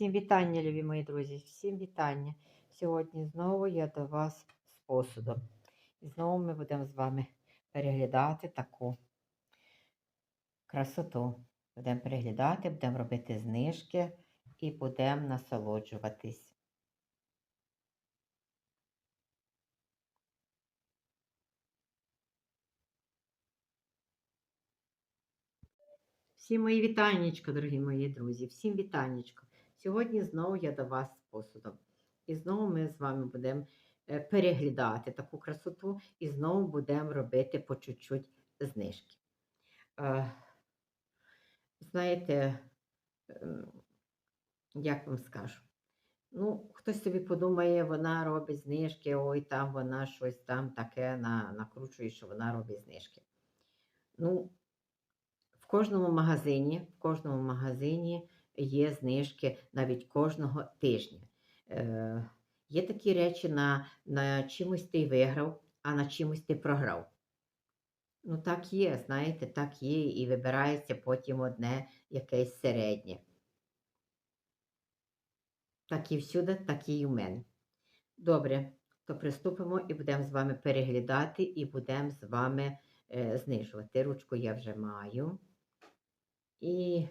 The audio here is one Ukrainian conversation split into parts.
Всім вітання, любі мої друзі, всім вітання. Сьогодні знову я до вас з посудом. І знову ми будемо з вами переглядати таку красоту. Будемо переглядати, будемо робити знижки і будемо насолоджуватись. Всім мої вітаннячка, дорогі мої друзі, всім вітаннячка. Сьогодні знову я до вас з посудом. І знову ми з вами будемо е, переглядати таку красоту і знову будемо робити по чуть-чуть знижки. Е, Знаєте, ем, як вам скажу? Ну, хтось собі подумає, вона робить знижки, ой, там вона щось там таке на, накручує, що вона робить знижки. Ну, в кожному магазині, в кожному магазині є знижки навіть кожного тижня. Е, є такі речі, на, на чимось ти виграв, а на чимось ти програв. Ну, так є, знаєте, так є, і вибирається потім одне якесь середнє. Так і всюди, так і в мене. Добре, то приступимо і будемо з вами переглядати, і будемо з вами е, знижувати. Ручку я вже маю. І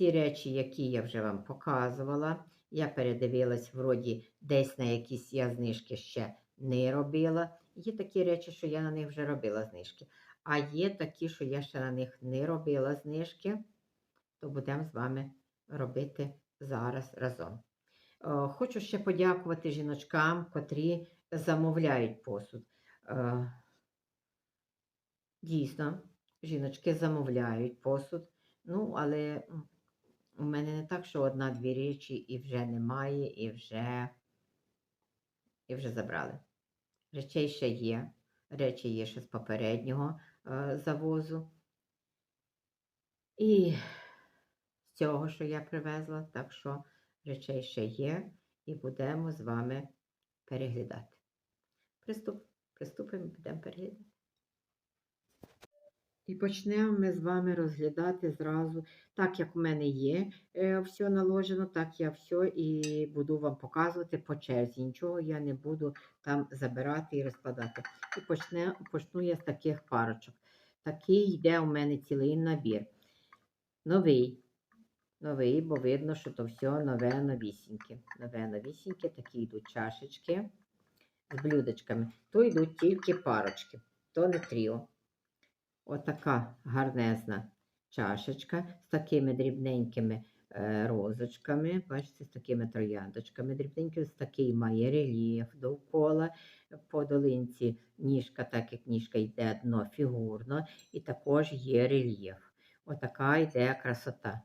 ці речі, які я вже вам показувала, я передивилась, вроді, десь на якісь я знижки ще не робила. Є такі речі, що я на них вже робила знижки. А є такі, що я ще на них не робила знижки, то будемо з вами робити зараз разом. Е, Хочу ще подякувати жіночкам, котрі замовляють посуд. Е, Дійсно, жіночки замовляють посуд. Ну, але у мене не так, що одна-дві речі і вже немає, і вже, і вже забрали. Речей ще є. Речі є ще з попереднього е, завозу. І з цього, що я привезла, так що речей ще є, і будемо з вами переглядати. Приступ, приступимо, будемо переглядати. І почнемо ми з вами розглядати зразу, так як у мене є е, все наложено, так я все і буду вам показувати по черзі. Нічого я не буду там забирати і розкладати. І почне, почну я з таких парочок. Такий йде у мене цілий набір. Новий. Новий, бо видно, що то все нове новісіньке. Нове новісіньке, такі йдуть чашечки з блюдечками. То йдуть тільки парочки, то не тріо. Отака гарнезна чашечка з такими дрібненькими е, розочками. Бачите, з такими трояндочками дрібненькими, з такий має рельєф довкола. По долинці ніжка, так як ніжка йде дно фігурно, і також є рельєф. Отака йде красота.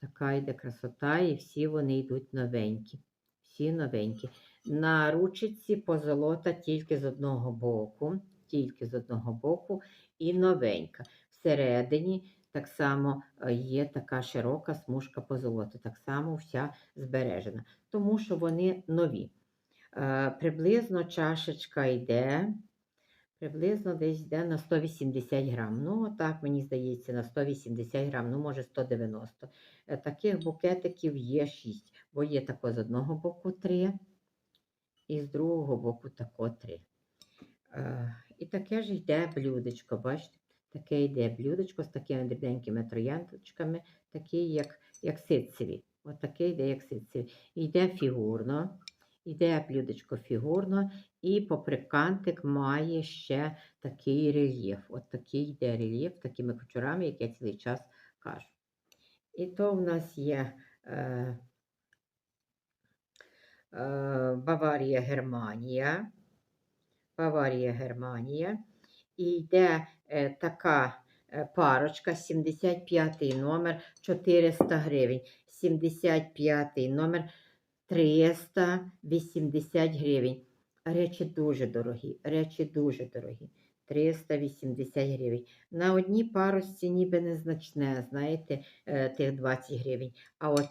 Така йде красота, і всі вони йдуть новенькі. Всі новенькі. На ручці позолота тільки з одного боку, тільки з одного боку і новенька. Всередині так само е, є така широка смужка позолоти, так само вся збережена, тому що вони нові. Е, Приблизно чашечка йде, приблизно десь йде на 180 грам. Ну, так, мені здається, на 180 грам, ну, може 190. Е, Таких букетиків є 6, бо є тако з одного боку 3, і з другого боку тако 3. І таке ж йде блюдечко, бачите? Таке йде блюдечко з такими дрібненькими трояндочками, такі, як, як ситцеві. От таке йде, як ситцеві. Йде фігурно, йде блюдечко фігурно, і поприкантик має ще такий рельєф. От такий йде рельєф такими кучурами, як я цілий час кажу. І то в нас є е, е, Баварія, Германія. Баварія, Германія. І йде е, така е, парочка, 75 номер 400 гривень. 75 номер 380 гривень. Речі дуже дорогі, речі дуже дорогі. 380 гривень. На одній парочці ніби незначне, знаєте, е, тих 20 гривень. А от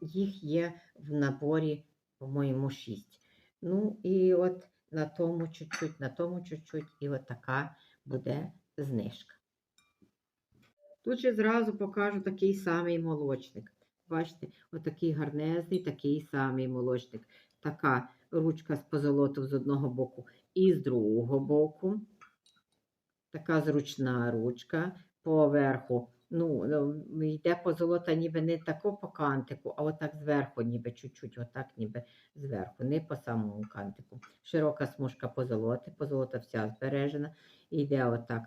їх є в наборі, по-моєму, 6. Ну, і от на тому чуть-чуть, на тому чуть-чуть, і от така буде знижка. Тут же зразу покажу такий самий молочник. Бачите, отакий гарнезний, такий самий молочник. Така ручка з позолотом з одного боку і з другого боку. Така зручна ручка поверху. Ну, ну, йде позолота ніби не тако по кантику, а отак зверху, ніби чуть-чуть, отак ніби зверху, не по самому кантику. Широка смужка позолоти, позолота вся збережена. І йде отак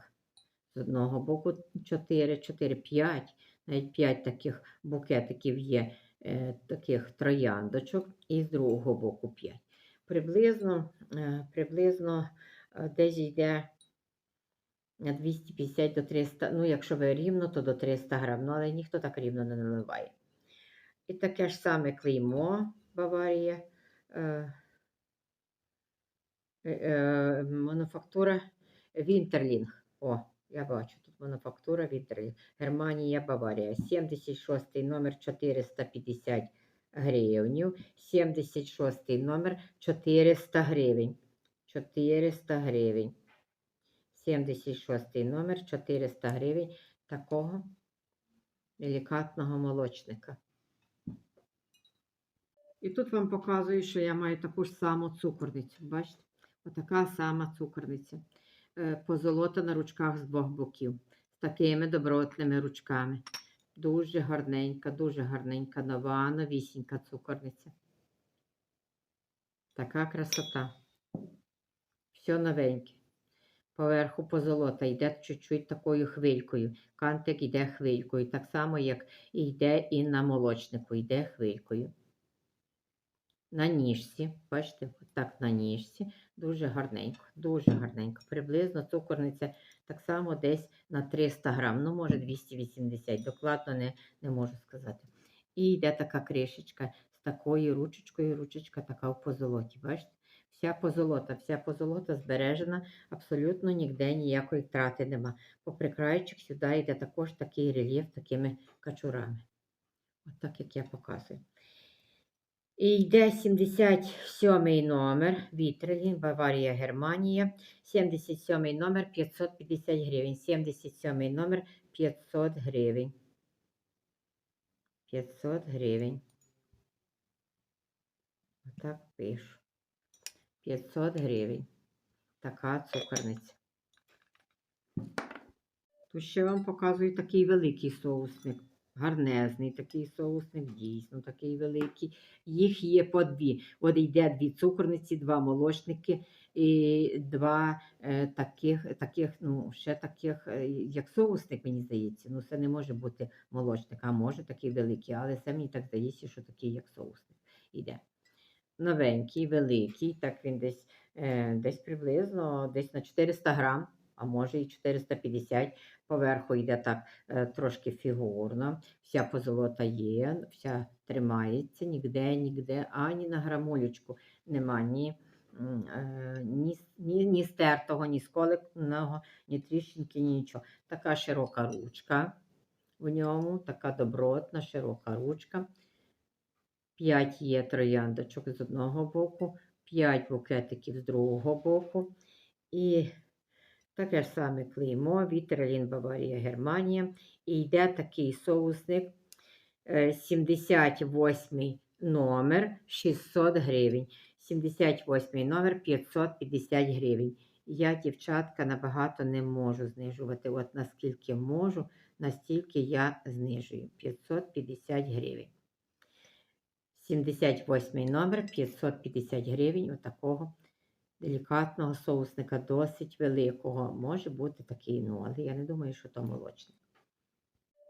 з одного боку 4, 4, 5, навіть 5 таких букетиків є, е, таких трояндочок, і з другого боку 5. Приблизно, е, приблизно е, десь йде 250 до 300, ну, якщо ви рівно, то до 300 грам, ну, але ніхто так рівно не наливає. І таке ж саме клеймо Баварія. Е, е, е, мануфактура Вінтерлінг. О, я бачу, тут мануфактура Вінтерлінг. Германія, Баварія. 76 номер 450 гривень. 76 номер 400 гривень. 400 гривень. 76 номер 400 гривень такого делікатного молочника. І тут вам показую, що я маю таку ж саму цукорницю. Бачите? Отака сама цукорниця. Е, Позолота на ручках з двох боків. З такими добротними ручками. Дуже гарненька, дуже гарненька, нова, новісінька цукорниця. Така красота. Все новеньке. Поверху позолота йде чуть-чуть такою хвилькою. Кантик йде хвилькою. Так само, як йде і на молочнику, йде хвилькою. На ніжці, бачите, так на ніжці. Дуже гарненько, дуже гарненько. Приблизно цукорниця так само десь на 300 грам, ну, може 280, докладно не, не можу сказати. І йде така кришечка з такою ручечкою, ручечка така в позолоті. Бачите? Вся позолота, вся позолота збережена, абсолютно ніде ніякої втрати нема. Попри крайчик сюди йде також такий рельєф такими качурами. От так, як я показую. І йде 77 номер Вітрелін, Баварія, Германія. 77 номер 550 гривень. 77 номер 500 гривень. 500 гривень. Отак пишу. 500 гривень. Така цукорниця. Тут ще вам показую такий великий соусник. Гарнезний такий соусник, дійсно такий великий. Їх є по дві. От йде дві цукорниці, два молочники і два е, таких, таких, ну, ще таких, е, як соусник, мені здається. Ну, це не може бути молочник, а може такий великий, але це мені так здається, що такий, як соусник іде. Новенький, великий, так він десь, е, десь приблизно десь на 400 грам, а може і 450 Поверху йде так е, трошки фігурно, вся позолота є, вся тримається, ніде, ніде, ані на грамулечку нема ні, е, ні, ні, ні стертого, ні сколеного, ні тріщинки, ні нічого. Така широка ручка в ньому, така добротна, широка ручка. П'ять є трояндочок з одного боку, п'ять букетиків з другого боку. І Таке ж саме клеймо, Вітрелін Баварія, Германія. І йде такий соусник е, 78 номер 600 гривень. 78 номер 550 гривень. Я, дівчатка, набагато не можу знижувати. От наскільки можу, настільки я знижую. 550 гривень. 78 номер 550 гривень. Отакого делікатного соусника, досить великого. Може бути такий, ну, але я не думаю, що то молочник.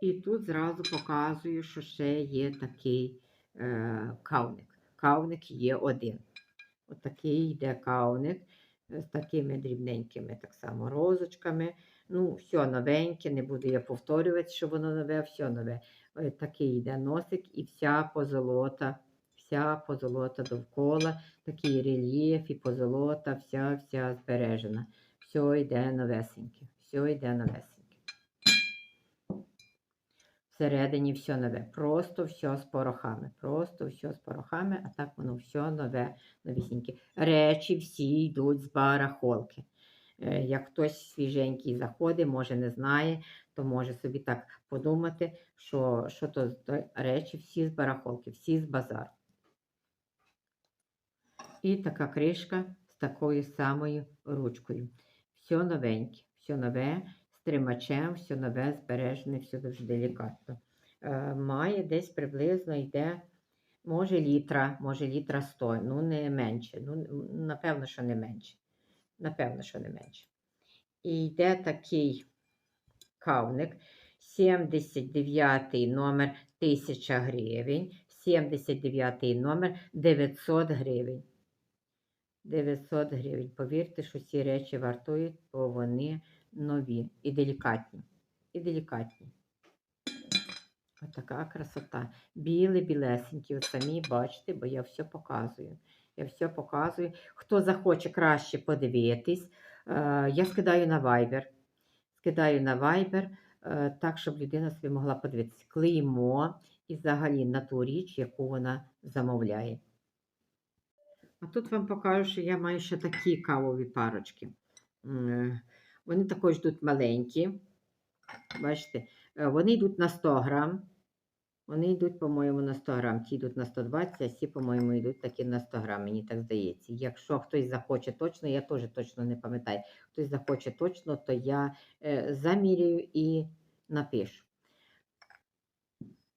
І тут зразу показую, що ще є такий е, кавник. Кавник є один. Отакий йде кавник з такими дрібненькими так само розочками. Ну, все новеньке, не буду я повторювати, що воно нове, все нове. Е, Такий йде носик і вся позолота, вся позолота довкола такий рельєф і позолота, вся вся збережена. Все йде новесеньке. Все йде новесеньке. Всередині все нове. Просто все з порохами. Просто все з порохами, а так воно все нове, новісіньке. Речі всі йдуть з барахолки. Е, Як хтось свіженький заходить, може не знає, то може собі так подумати, що, що то речі всі з барахолки, всі з базару. І така кришка з такою самою ручкою. Все новеньке, все нове, з тримачем, все нове, збережене, все дуже делікатно. Е, має десь приблизно йде, може літра, може літра 100, ну не менше. Ну, напевно, що не менше. Напевно, що не менше. І йде такий кавник. 79 номер 1000 гривень, 79 номер 900 гривень. 900 гривень. Повірте, що ці речі вартують, бо вони нові і делікатні. І делікатні. Отака красота. Біле, білесенькі, от самі бачите, бо я все показую. Я все показую. Хто захоче краще подивитись, е, я скидаю на Viber. Скидаю на Viber, е, так, щоб людина собі могла подивитися клеймо і взагалі на ту річ, яку вона замовляє. А тут вам покажу, що я маю ще такі кавові парочки. Е, Вони також йдуть маленькі. Бачите, вони йдуть на 100 грам. Вони йдуть, по-моєму, на 100 грам. Ті йдуть на 120, а ці, по-моєму, йдуть такі на 100 грам, мені так здається. Якщо хтось захоче точно, я теж точно не пам'ятаю. Хтось захоче точно, то я е, заміряю і напишу.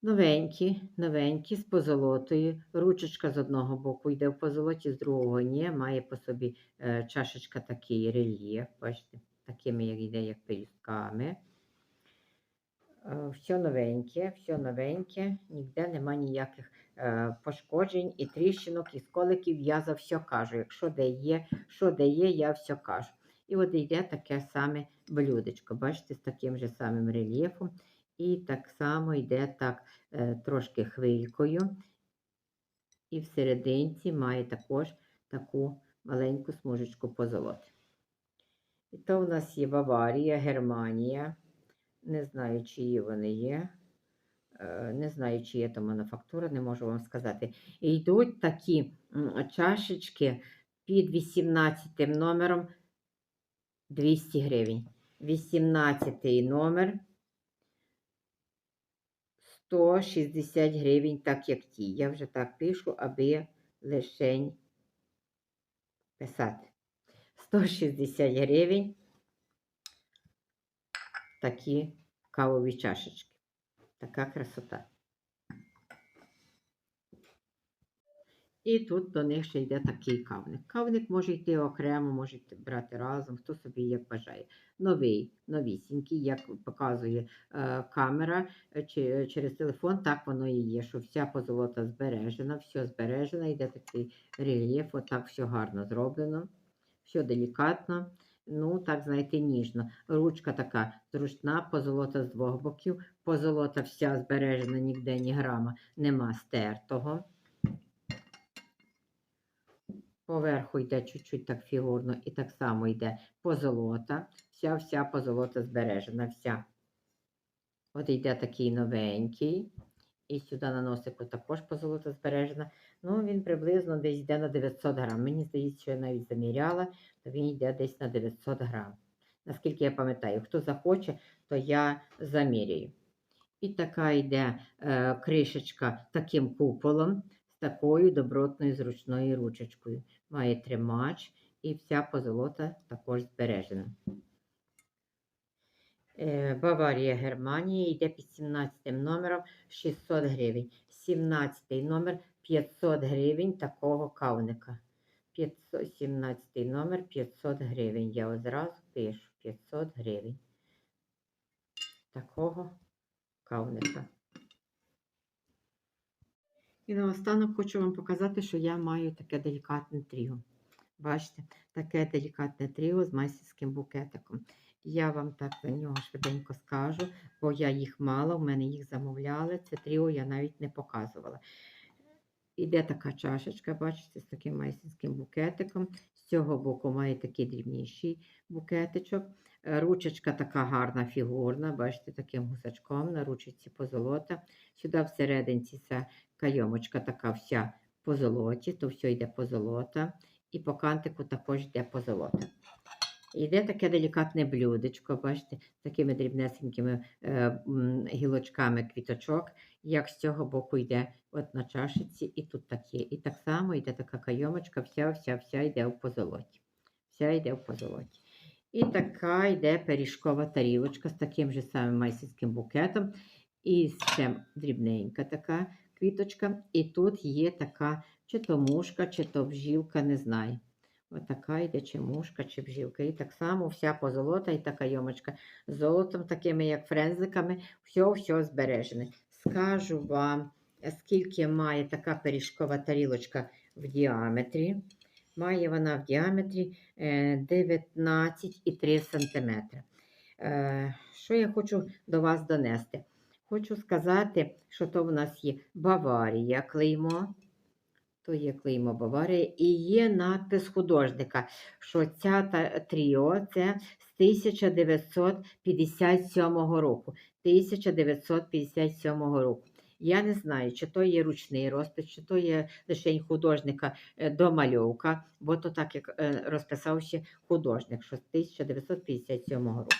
Новенькі, новенькі, з позолотою. Ручечка з одного боку йде в позолоті, з другого ні. Має по собі е, чашечка такий рельєф, бачите, такими, як йде, як пелюстками. Е, Все новеньке, все новеньке, ніде нема ніяких е, пошкоджень і тріщинок, і сколиків. Я за все кажу. Якщо де є, що де є, я все кажу. І от йде таке саме блюдечко, бачите, з таким же самим рельєфом. І так само йде так е, трошки хвилькою. І всерединці має також таку маленьку смужечку позолоти. І то у нас є Баварія, Германія. Не знаю, чиї вони є. Е, Не знаю, чи є то мануфактура, не можу вам сказати. І йдуть такі чашечки під 18 номером 200 гривень. 18 номер 160 гривень, так як ті. Я вже так пишу, аби лишень писати. 160 гривень такі кавові чашечки. Така красота. І тут до них ще йде такий кавник. Кавник може йти окремо, може брати разом, хто собі як бажає. Новий, новісінький, як показує е, камера е, чи, через телефон, так воно і є, що вся позолота збережена, все збережено, йде такий рельєф, отак все гарно зроблено, все делікатно. Ну, так, знаєте, ніжно. Ручка така зручна, позолота з двох боків. Позолота вся збережена, ніде ні грама, нема стертого. Поверху йде чуть-чуть так фігурно, і так само йде позолота. Вся-вся позолота збережена, вся. От йде такий новенький. І сюди на носику також позолота збережена. Ну, він приблизно десь йде на 900 грам. Мені здається, що я навіть заміряла, то він йде десь на 900 грам. Наскільки я пам'ятаю, хто захоче, то я заміряю. І така йде е, кришечка таким куполом, з такою добротною зручною ручечкою. Має тримач і вся позолота також збережена. Е, Баварія, Германія йде під 17 номером 600 гривень. 17 номер 500 гривень такого кавника. 500, 17 номер 500 гривень. Я одразу пишу 500 гривень. Такого кавника. І наостанок хочу вам показати, що я маю таке делікатне тріо. Бачите, таке делікатне тріо з майстерським букетиком. Я вам так за нього швиденько скажу, бо я їх мала, в мене їх замовляли. Це тріо я навіть не показувала. Іде така чашечка, бачите, з таким майстерським букетиком. З цього боку має такий дрібніший букетичок. Е, Ручечка така гарна, фігурна, бачите, таким гусачком на ручці позолота. Сюди всерединці ця кайомочка така вся по золоті, то все йде позолота. І по кантику також йде позолота. Йде таке делікатне блюдечко, бачите, з такими дрібнесенькими е, гілочками квіточок, як з цього боку йде от на чашиці, і тут так є. І так само йде така кайомочка, вся, вся, вся йде в позолоті. Вся йде в позолоті. І така йде пиріжкова тарілочка з таким же самим майстерським букетом. І ще дрібненька така квіточка. І тут є така чи то мушка, чи то бжілка, не знаю. Отака йде чи мушка, чи бжілка. І так само вся позолота і така йомочка з золотом, такими як френзиками, все-все збережене. Скажу вам, скільки має така пиріжкова тарілочка в діаметрі. Має вона в діаметрі е, 19,3 см. Е, Що я хочу до вас донести? Хочу сказати, що то в нас є Баварія клеймо. То є клеймо Баварія, і є надпис художника, що ця тріо це з 1957 року. 1957 року. Я не знаю, чи то є ручний розпис, чи то є лише художника е, домальовка, бо то так як е, розписав ще художник, що з 1957 року.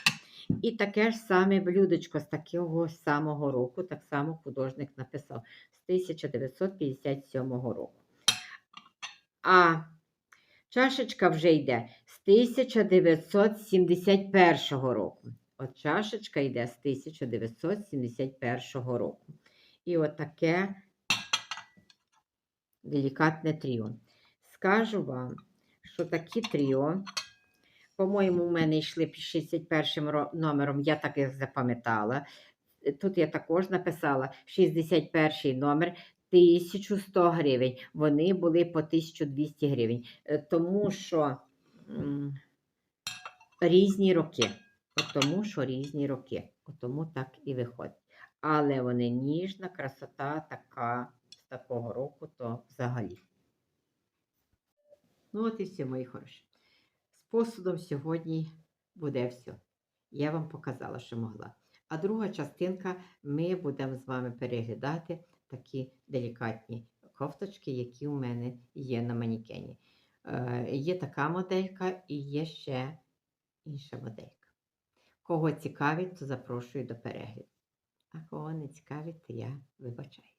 І таке ж саме блюдечко з такого самого року, так само художник написав з 1957 року. А чашечка вже йде з 1971 року. От чашечка йде з 1971 року. І от таке делікатне тріо. Скажу вам, що такі тріо, по-моєму, у мене йшли під 61 номером, я так їх запам'ятала. Тут я також написала 61 номер 1100 гривень. Вони були по 1200 гривень. Е, Тому що різні роки. Тому що різні роки. Тому так і виходить. Але вони ніжна, красота така з такого року, то взагалі. Ну, от і все, мої хороші. З посудом сьогодні буде все. Я вам показала, що могла. А друга частинка ми будемо з вами переглядати такі делікатні кофточки, які у мене є на манікені. Е, є така моделька і є ще інша моделька. Кого цікавить, то запрошую до перегляду. А кого не цікавить, то я вибачаю.